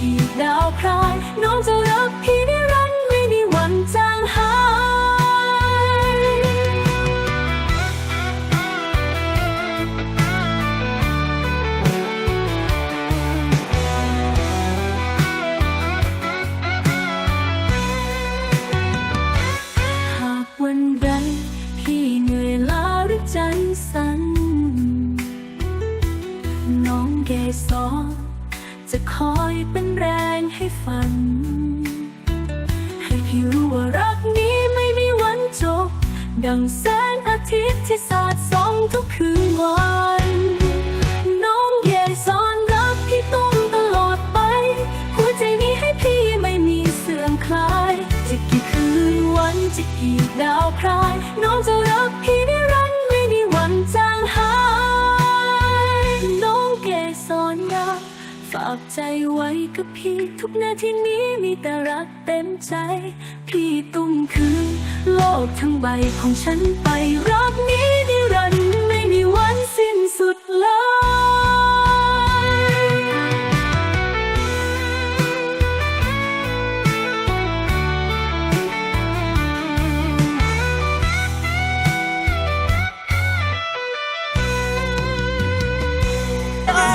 กี่ ให้พี่รู้ว่ารักนี้ไม่มีวันจบ ดังแสงอาทิตย์ที่สาดส่องทุกคืนวัน น้องเย่สรรักพี่ตุ้มตลอดไป หัวใจนี้ให้พี่ไม่มีเสื่อมคลาย จะกี่คืนวันจะกี่ดาวพราย น้องจะรักากใจไว้กับพี่ทุกนาทีนี้มีแต่รักเต็มใจ พี่ตุ้มคือโลกทั้งใบของฉันไปรักนี้นิรันดร์ไม่มีวันสิ้นสุดเลย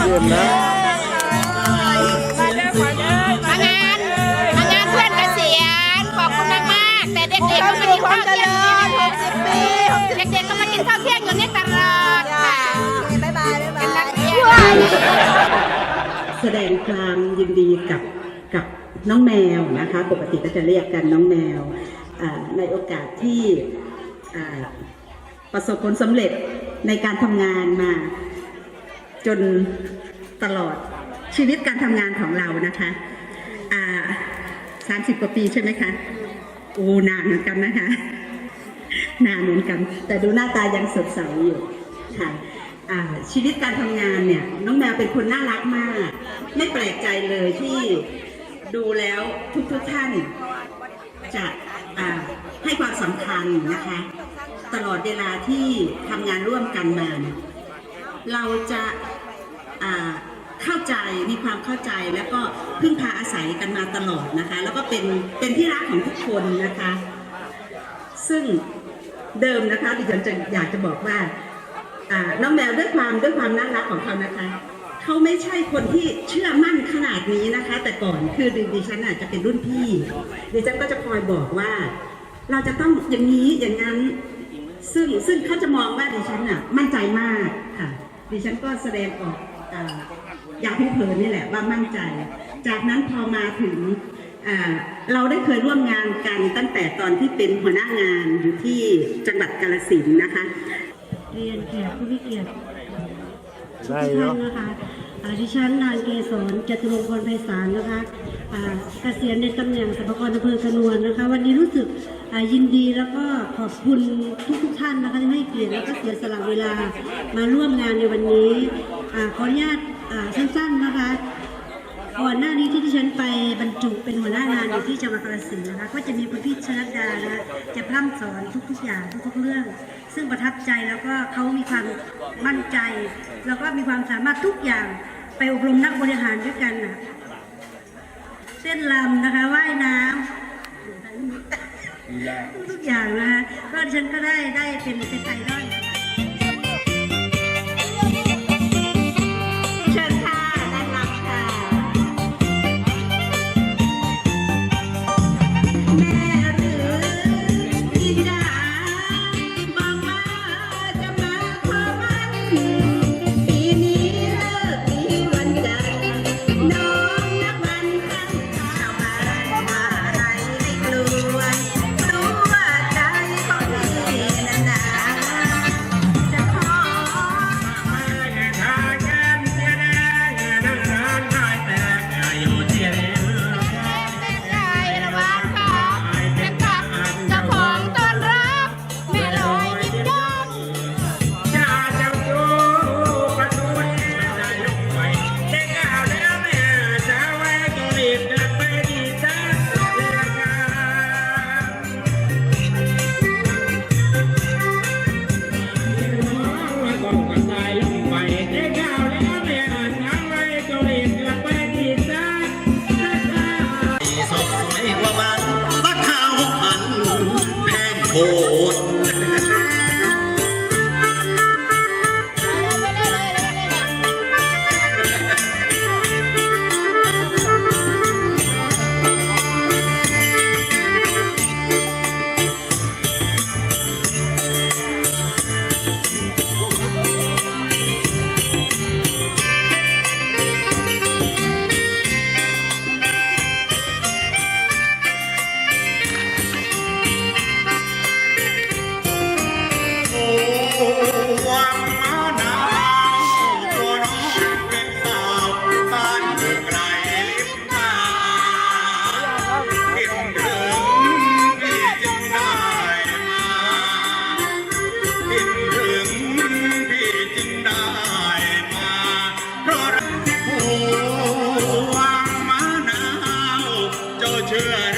เยี่มนะ เด็กๆก็มากินข้าวเที่ยงอยู่นี่ตลอดค่ะบ๊ายบายบ๊ายบายแสดงความยินดีกับกับน้องแมวนะคะ ปกติก็จะเรียกกันน้องแมวในโอกาสที่ประสบผลสำเร็จในการทำงานมา จนตลอดชีวิตการทำงานของเรานะคะสามสิบกว่าปีใช่ไหมคะ โอ้นานเหมือนกันนะคะ นานเหมือนกัน แต่ดูหน้าตายังสดใสอยู่ค่ะชีวิตการทำงานเนี่ย น้องแมวเป็นคนน่ารักมาก ไม่แปลกใจเลยที่ดูแล้วทุกๆท่านจะให้ความสำคัญนะคะ ตลอดเวลาที่ทำงานร่วมกันมา เราจะเข้าใจมีความเข้าใจแล้วก็พึ่งพาอาศัยกันมาตลอดนะคะ แล้วก็เป็นเป็นที่รักของทุกคนนะคะ ซึ่งเดิมนะคะดิฉันจะอยากจะบอกว่าน้องแมวด้วยความด้วยความน่ารักของเขานะคะเขาไม่ใช่คนที่เชื่อมั่นขนาดนี้นะคะ แต่ก่อนคือดิดฉันอาจจะเป็นรุ่นพี่ดิฉันก็จะคอยบอกว่า เราจะต้องอย่างนี้อย่างนั้น ซึ่งซึ่งเขาจะมองว่าดิฉันน่ะมั่นใจมากค่ะดิฉันก็แสดงออกออย่างที่เพลินนี่แหละว่ามั่นใจ จากนั้นพอมาถึง เราได้เคยร่วมงานกันตั้งแต่ตอนที่เป็นหัวหน้างานอยู่ที่จังหวัดกาฬสินธุ์นะคะ เรียนแขกผู้มีเกียรติได้ทุกท่าเนาะนนะคะอ่าดิฉันนางเกษรจตุรงค์พรไพศาลนะคะอ่าเกษียณในตำแหน่งสรรพากรอำเภอกระนวนนะคะ วันนี้รู้สึกอ่ายินดีแล้วก็ขอบคุณทุกทุกๆท่านนะคะที่ให้เกียรติแล้วก็เสียสละเวลามาร่วมงานในวันนี้อาขออนุญาตอ่าสั้นๆนะคะ ก่อนหน้านี้ที่ดิฉันไปบรรจุเป็นหัวหน้างานอยู่ที่จังหวัดกาฬสินธุ์นะคะก็จะมีคุณพี่ชนัดดานะคะจะพร่ำสอนทุกๆอย่างทุกๆเรื่อง ซึ่งประทับใจแล้วก็เขามีความมั่นใจ แล้วก็มีความสามารถทุกอย่างไปอบรมนักบริหารด้วยกันนะเส้นลำนะคะว่ายน้ำทุกอย่างนะคะก็ฉันก็ได้ได้เป็นเป็นไอดอล แวางมะนาวเจ้าเชื่อ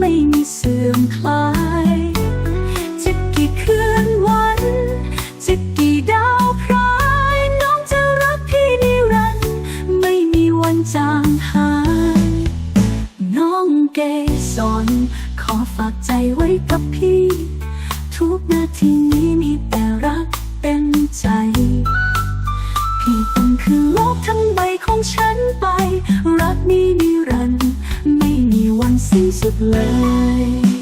ไม่มีเสื่อมคลายจะกี่คืนวันจะกี่ดาวพราย น้องจะรักพี่นิรันดร์ไม่มีวันจางหาย น้องเกสรขอฝากใจไว้กับพี่ ทุกนาทีนี้มีแต่รักเต็มใจ พี่ต้องคือโลกทั้งใบของฉันไป รักนี้นิรันดร์ สิ้นสุดเลย